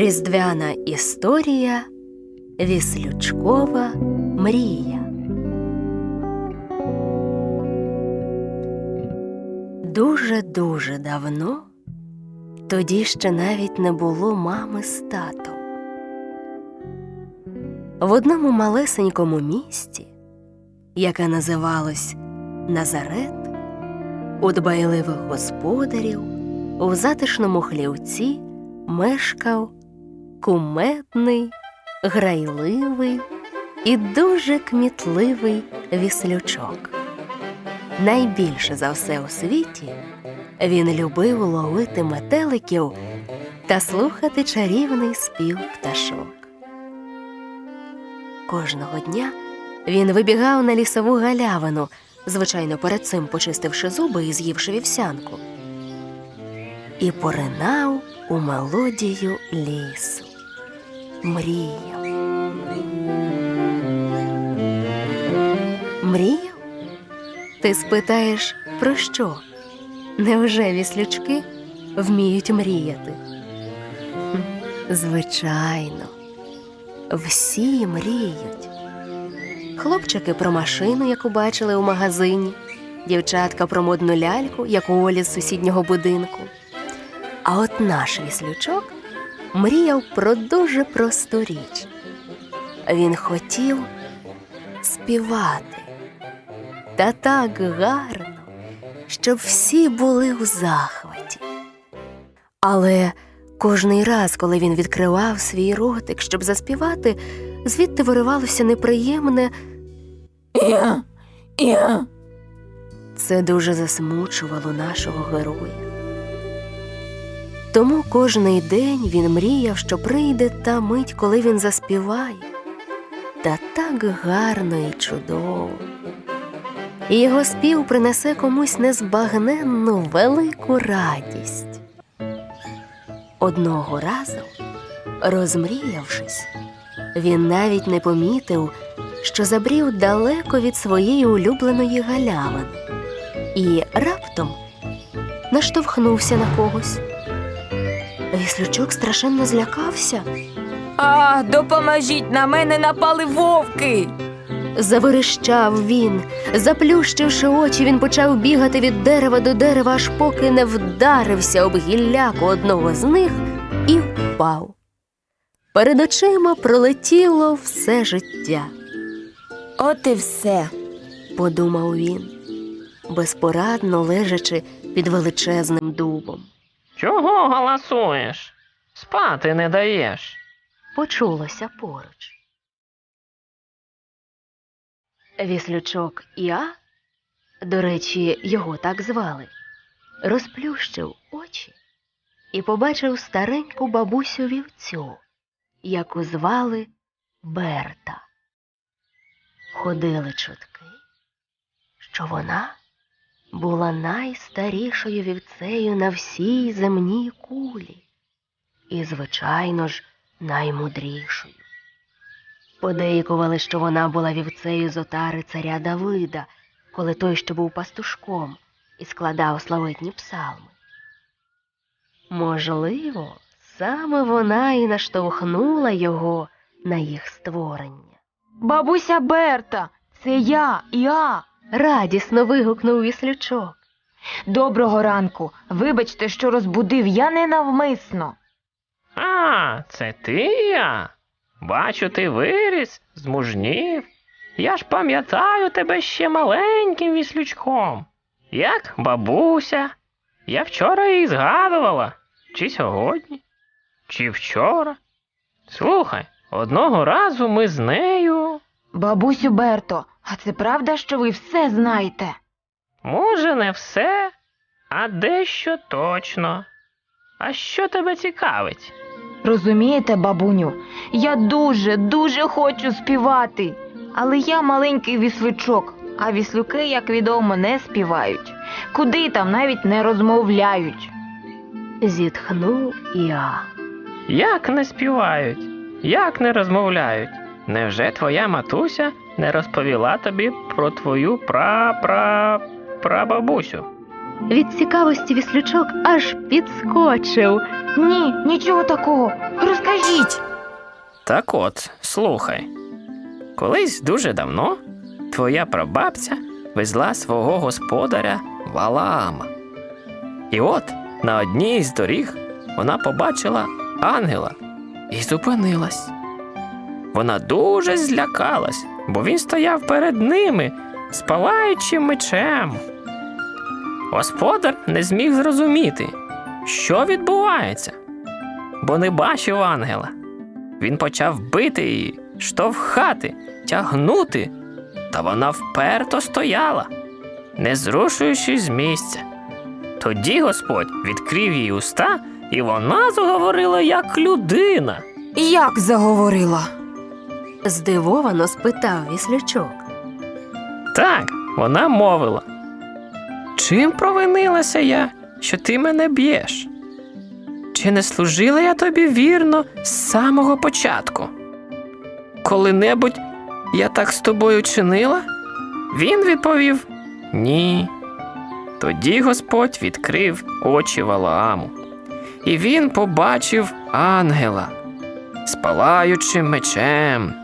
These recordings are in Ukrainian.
Різдвяна історія Віслючкова мрія. Дуже-дуже давно, тоді ще навіть не було мами з татом. В одному малесенькому місті, яке називалось Назарет, у дбайливих господарів, у затишному хлівці мешкав кумедний, грайливий і дуже кмітливий віслючок. Найбільше за все у світі він любив ловити метеликів та слухати чарівний спів пташок. Кожного дня він вибігав на лісову галявину, звичайно, перед цим почистивши зуби і з'ївши вівсянку, і поринав у мелодію лісу. Мріяв. Мріяв? Ти спитаєш, про що? Невже віслючки вміють мріяти? Звичайно, всі мріють. Хлопчики про машину, яку бачили у магазині, дівчатка про модну ляльку, як у Олі з сусіднього будинку. А от наш віслючок мріяв про дуже просту річ. Він хотів співати. Та так гарно, щоб всі були у захваті. Але кожний раз, коли він відкривав свій ротик, щоб заспівати, звідти виривалося неприємне Я, я. Це дуже засмучувало нашого героя. Тому кожний день він мріяв, що прийде та мить, коли він заспіває. Та так гарно і чудово. І його спів принесе комусь незбагненну велику радість. Одного разу, розмріявшись, він навіть не помітив, що забрів далеко від своєї улюбленої галявини і раптом наштовхнувся на когось. Віслючок страшенно злякався, А, допоможіть, на мене напали вовки. заверещав він. Заплющивши очі, він почав бігати від дерева до дерева, аж поки не вдарився об гілляку одного з них і впав. Перед очима пролетіло все життя. От і все. подумав він, безпорадно лежачи під величезним дубом. Чого галасуєш? Спати не даєш. Почулося поруч. Віслючок Я, до речі, його так звали, розплющив очі і побачив стареньку бабусю вівцю, яку звали Берта. Ходили чутки, що вона була найстарішою вівцею на всій земній кулі і, звичайно ж, наймудрішою. Подейкували, що вона була вівцею з отари царя Давида, коли той ще був пастушком і складав славетні псалми. Можливо, саме вона і наштовхнула його на їх створення. Бабуся Берта, це я, я. Радісно вигукнув віслючок. Доброго ранку. Вибачте, що розбудив я ненавмисно. А, це ти я? Бачу, ти виріс, змужнів. Я ж пам'ятаю тебе ще маленьким віслючком. Як бабуся. Я вчора її згадувала. Чи сьогодні? Чи вчора? Слухай, одного разу ми з нею. Бабусю Берто, а це правда, що ви все знаєте? Може, не все, а дещо точно. А що тебе цікавить? Розумієте, бабуню, я дуже, дуже хочу співати. Але я маленький віслючок, а віслюки, як відомо, не співають. Куди там навіть не розмовляють. Зітхнув Я. Як не співають, як не розмовляють? Невже твоя матуся не розповіла тобі про твою пра-пра прабабусю? Від цікавості віслючок аж підскочив. Ні, нічого такого. Розкажіть. Так от, слухай. Колись дуже давно твоя прабабця везла свого господаря Валаама. І от на одній з доріг вона побачила ангела і зупинилась. Вона дуже злякалась, бо він стояв перед ними з мечем. Господар не зміг зрозуміти, що відбувається, бо не бачив ангела. Він почав бити її, штовхати, тягнути, та вона вперто стояла, не зрушуючись з місця. Тоді Господь відкрив її уста, і вона заговорила як людина. Як заговорила? Здивовано спитав віслючок. Так, вона мовила. Чим провинилася я, що ти мене б'єш? Чи не служила я тобі вірно з самого початку? Коли-небудь я так з тобою чинила? Він відповів Ні. Тоді Господь відкрив очі Валааму, і він побачив ангела з палаючим мечем.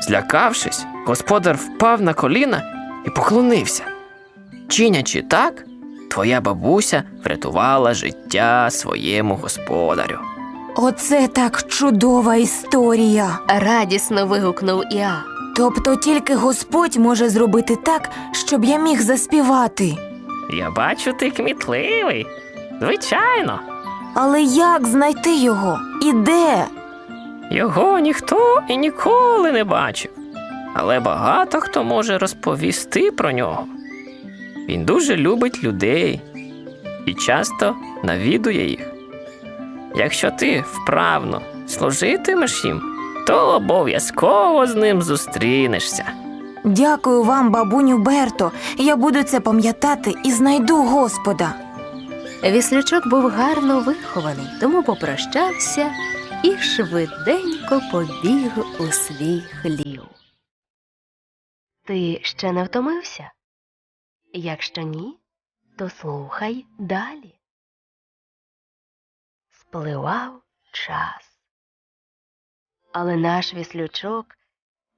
Злякавшись, господар впав на коліна і поклонився. Чинячи так, твоя бабуся врятувала життя своєму господарю. Оце так чудова історія. Радісно вигукнув Іа. Тобто тільки Господь може зробити так, щоб я міг заспівати. Я бачу, ти кмітливий. Звичайно, Але як знайти його? І де? Його ніхто і ніколи не бачив. Але багато хто може розповісти про нього. Він дуже любить людей і часто навідує їх. Якщо ти вправно служитимеш їм, то обов'язково з ним зустрінешся. Дякую вам, бабуню Берто. Я буду це пам'ятати і знайду Господа. Віслючок був гарно вихований, тому попрощався і швиденько побіг у свій хлів. Ти ще не втомився? Якщо ні, то слухай далі. Спливав час. Але наш віслючок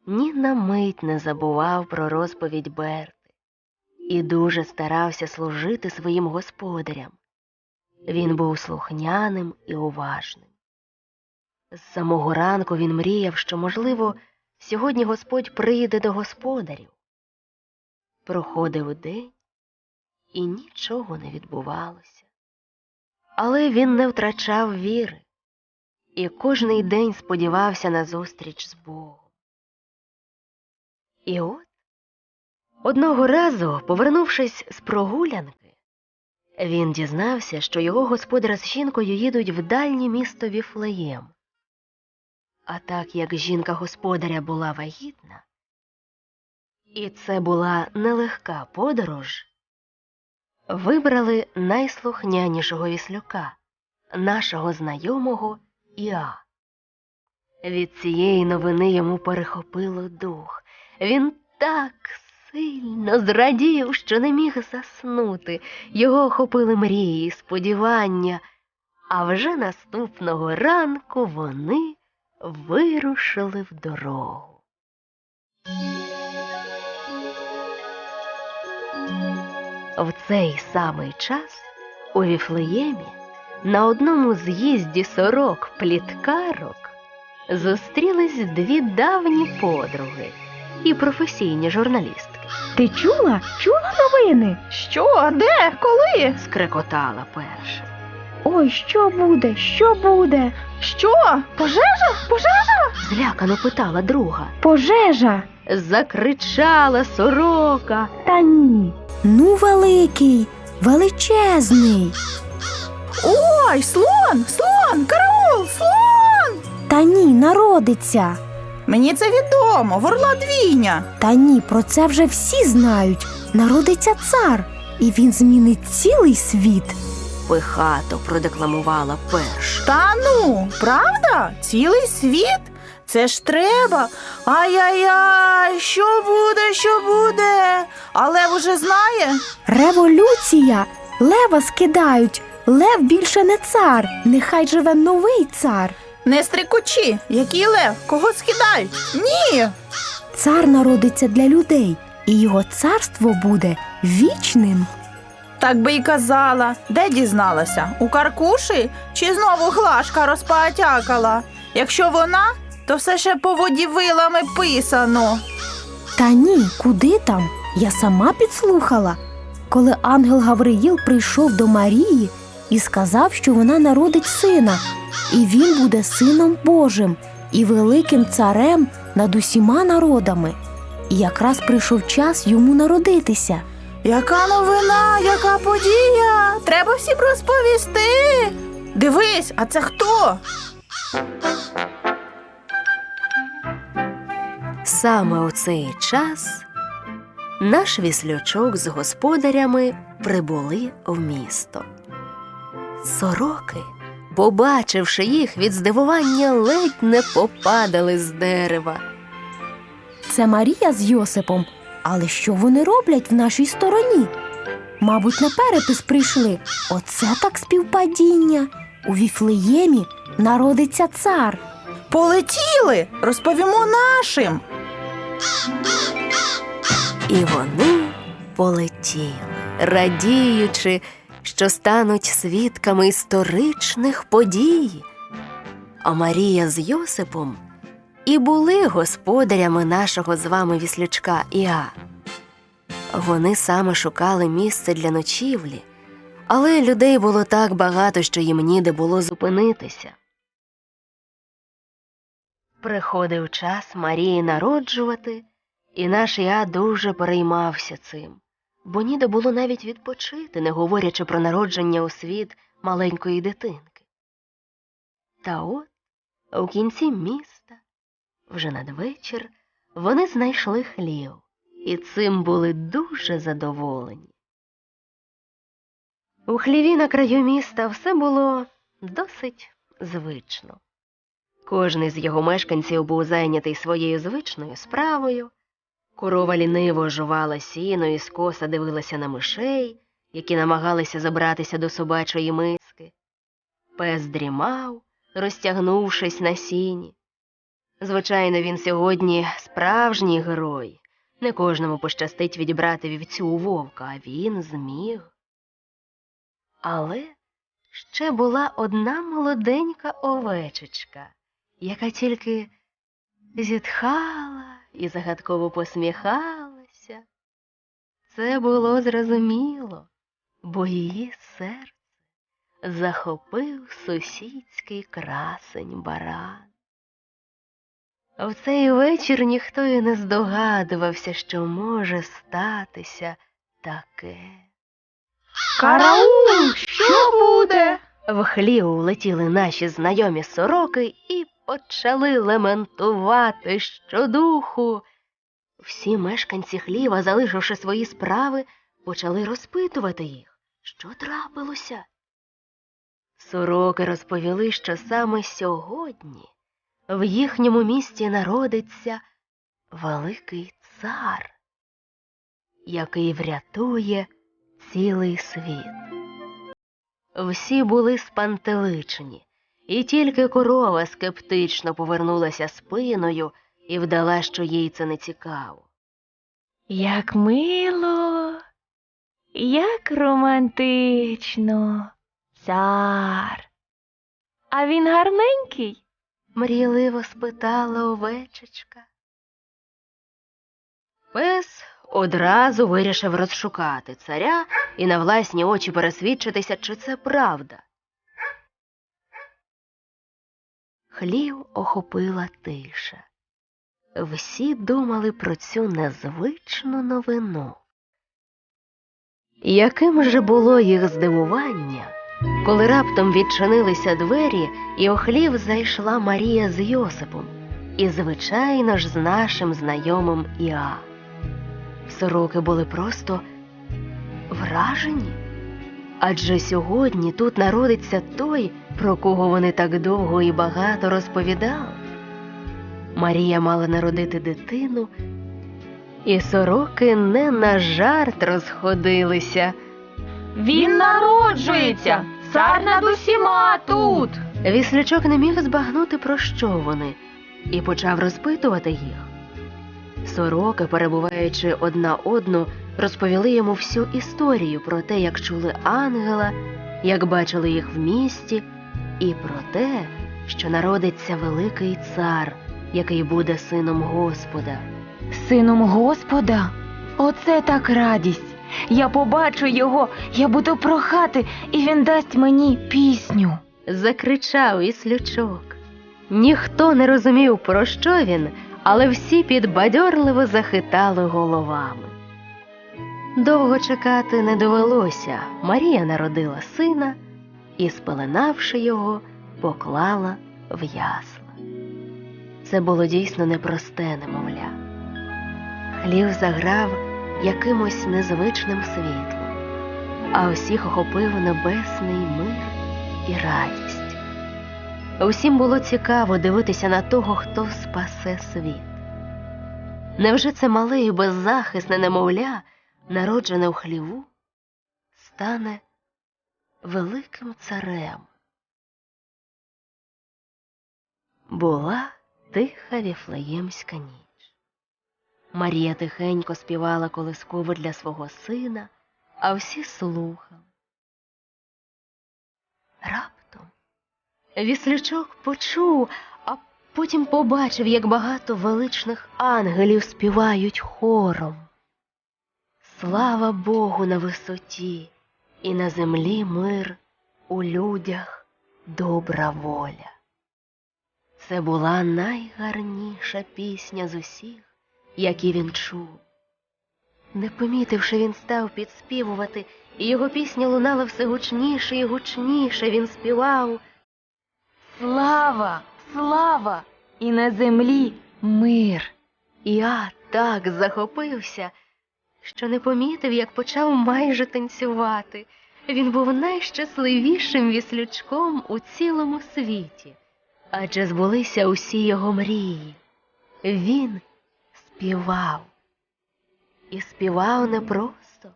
ні на мить не забував про розповідь Берти і дуже старався служити своїм господарям. Він був слухняним і уважним. З самого ранку він мріяв, що, можливо, сьогодні Господь прийде до господарів. Проходив день, і нічого не відбувалося. Але він не втрачав віри і кожний день сподівався на зустріч з Богом. І от одного разу, повернувшись з прогулянки, він дізнався, що його господар з жінкою їдуть в дальнє місто Віфлеєм. А так як жінка господаря була вагітна, і це була нелегка подорож, вибрали найслухнянішого віслюка, нашого знайомого Іа. Від цієї новини йому перехопило дух. Він так сильно зрадів, що не міг заснути. Його охопили мрії, сподівання, а вже наступного ранку вони вирушили в дорогу. В цей самий час у Віфлеємі на одному з'їзді сорок пліткарок зустрілись дві давні подруги і професійні журналістки. Ти чула? Чула новини? Що? Де? Коли? Скрекотала перша. Ой, що буде? Що буде? Що? Пожежа? Пожежа? Злякано питала друга. Пожежа. Закричала сорока. Та ні. Ну, великий, величезний. Ой, слон! Слон! Караул! Слон! Та ні, народиться. Мені це відомо, ворла двійня. Та ні, про це вже всі знають. Народиться цар, і він змінить цілий світ. Пихато продекламувала перша. Та ну, правда? Цілий світ? Це ж треба. Ай-яй-яй, що буде, що буде? Але вже знає. Революція! Лева скидають. Лев більше не цар. Нехай живе новий цар. Не стрикучі, який лев, кого скидають? Ні. Цар народиться для людей, і його царство буде вічним. Так би й казала. Де дізналася? У каркуші чи знову глашка розпаатякала? Якщо вона, то все ще по воді вилами писано. Та ні, куди там? Я сама підслухала. Коли ангел Гавриїл прийшов до Марії і сказав, що вона народить сина, і він буде сином Божим і великим царем над усіма народами. І якраз прийшов час йому народитися. Яка новина, яка подія? Треба всім розповісти. Дивись, а це хто? Саме у цей час наш віслючок з господарями прибули в місто. Сороки, побачивши їх від здивування, ледь не попадали з дерева. Це Марія з Йосипом. Але що вони роблять в нашій стороні? Мабуть, на перепис прийшли. Оце так співпадіння. У Віфлеємі народиться цар. Полетіли, розповімо нашим. І вони полетіли, радіючи, що стануть свідками історичних подій. А Марія з Йосипом і були господарями нашого з вами віслючка Іа. Вони саме шукали місце для ночівлі, але людей було так багато, що їм ніде було зупинитися. Приходив час Марії народжувати, і наш я дуже переймався цим, бо ніде було навіть відпочити, не говорячи про народження у світ маленької дитинки. Та от у кінці міста, вже надвечір, вони знайшли хлів, і цим були дуже задоволені. У хліві на краю міста все було досить звично. Кожний з його мешканців був зайнятий своєю звичною справою. Корова ліниво жувала сіно і скоса дивилася на мишей, які намагалися забратися до собачої миски. Пес дрімав, розтягнувшись на сіні. Звичайно, він сьогодні справжній герой. Не кожному пощастить відібрати вівцю у вовка, а він зміг. Але ще була одна молоденька овечечка, яка тільки зітхала і загадково посміхалася. Це було зрозуміло, бо її серце захопив сусідський красень баран. В цей вечір ніхто і не здогадувався, що може статися таке. Караул! Що буде? В хлів летіли наші знайомі сороки і почали лементувати щодуху. Всі мешканці хліва, залишивши свої справи, почали розпитувати їх, що трапилося. Сороки розповіли, що саме сьогодні в їхньому місті народиться великий цар, який врятує цілий світ. Всі були спантеличені, і тільки корова скептично повернулася спиною і вдала, що їй це не цікаво. Як мило, як романтично, цар. А він гарненький. Мрійливо спитала овечечка. Пес одразу вирішив розшукати царя і на власні очі пересвідчитися, чи це правда. Хлів охопила тиша. Всі думали про цю незвичну новину. Яким же було їх здивування, коли раптом відчинилися двері, і у хлів зайшла Марія з Йосипом, і, звичайно ж, з нашим знайомим Іа. Сороки були просто вражені. Адже сьогодні тут народиться той, про кого вони так довго і багато розповідали. Марія мала народити дитину, і сороки не на жарт розходилися. Він народжується! Цар над усіма тут! Віслючок не міг збагнути, про що вони, і почав розпитувати їх. Сороки, перебуваючи одна одну, розповіли йому всю історію про те, як чули ангела, як бачили їх в місті, і про те, що народиться великий цар, який буде сином Господа. Сином Господа, оце так радість. Я побачу його, я буду прохати, і він дасть мені пісню. Закричав Віслючок. Ніхто не розумів, про що він, але всі підбадьорливо захитали головами. Довго чекати не довелося. Марія народила сина і, спеленавши його, поклала в ясла. Це було дійсно непросте немовля. Хлів заграв якимось незвичним світлом, а усіх охопив небесний мир і радість. Усім було цікаво дивитися на того, хто спасе світ. Невже це мале і беззахисне немовля, народжене в хліву, стане великим царем? Була тиха віфлеємська ніч. Марія тихенько співала колискову для свого сина, а всі слухали. Раптом Віслючок почув, а потім побачив, як багато величних ангелів співають хором. Слава Богу на висоті, і на землі мир, у людях добра воля. Це була найгарніша пісня з усіх, які він чув. Не помітивши, він став підспівувати, і його пісня лунала все гучніше і гучніше. Він співав. Слава, слава! І на землі мир. Я так захопився, що не помітив, як почав майже танцювати. Він був найщасливішим віслючком у цілому світі, адже збулися усі його мрії. Він співав. І співав не просто,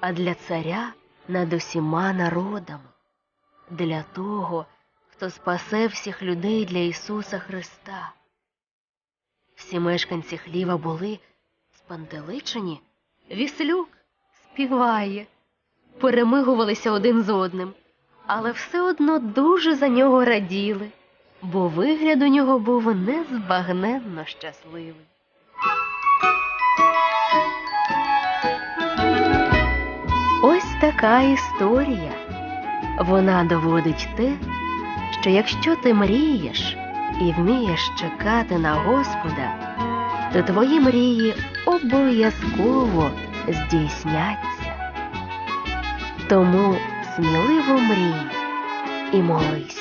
а для царя над усіма народами, для того, хто спасе всіх людей для Ісуса Христа. Всі мешканці хліва були спантеличені. Віслюк співає, перемигувалися один з одним, але все одно дуже за нього раділи, бо вигляд у нього був незбагненно щасливий. Така історія. Вона доводить те, що якщо ти мрієш і вмієш чекати на Господа, то твої мрії обов'язково здійсняться. Тому сміливо мрій і молися.